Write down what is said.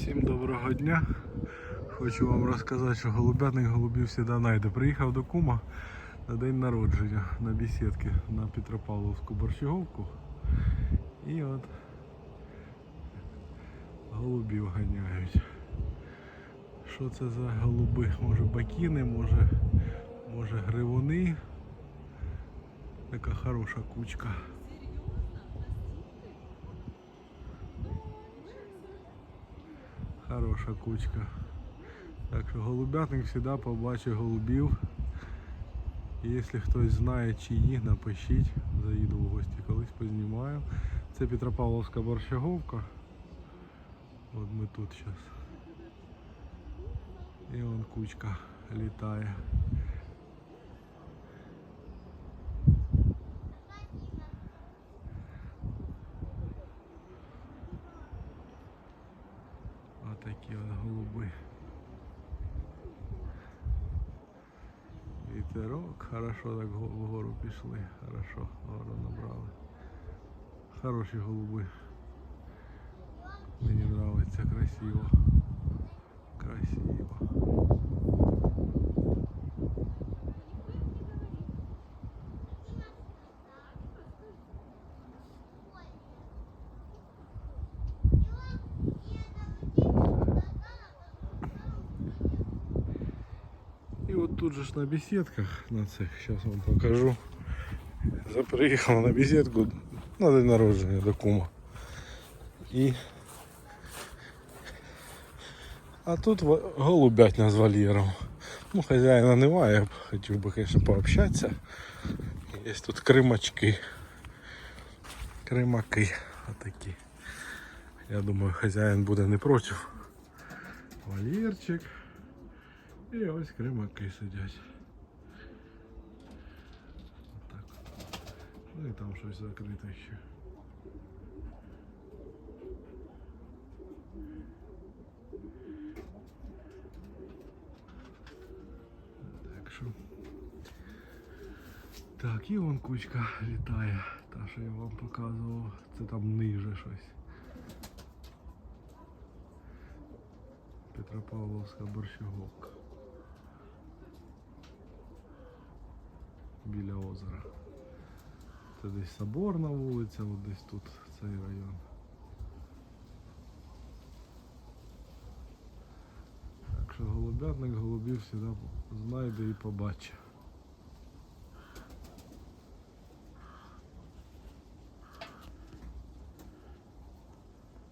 Всім доброго дня. Хочу вам розказати, що голубятник голубів завжди знайде. Приїхав до кума на день народження на бесідки на Петропавловську борщаговку. І от голубів ганяють. Що це за голуби? Може бакіни, може, може гривуни. Така хороша кучка. Хороша кучка. Так що голубятник завжди побачить голубів. І Якщо хтось знає чиї, напишіть, заїду в гості колись познімаю. Це Петропавловська борщаговка. От ми тут зараз. І вон кучка літає. Отакі от голуби. Вітерок, хорошо так го- вгору пішли, хорошо, гору набрали. Хороші голуби. Мені подобається красиво. Красиво. Тут же на беседках, на цих, зараз вам покажу. Я приїхав на беседку на день народження до кума. І... А тут голубятня з вольєром. Ну, хазяїна немає, я б хотів би, звісно, пообщатися. Є тут кримачки. Кримаки отакі. Я думаю, хазяїн буде не проти. Вольєрчик. І ось кримаки сидять. Отак. Ну і там щось закрите ще. Так що. Так, і вон кучка літає. Та, що я вам показував. Це там ниже щось. Петропавловська борщаговка. Біля озера. Це десь Соборна вулиця, от десь тут цей район. Так що голубятник голубів завжди знайде і побачить.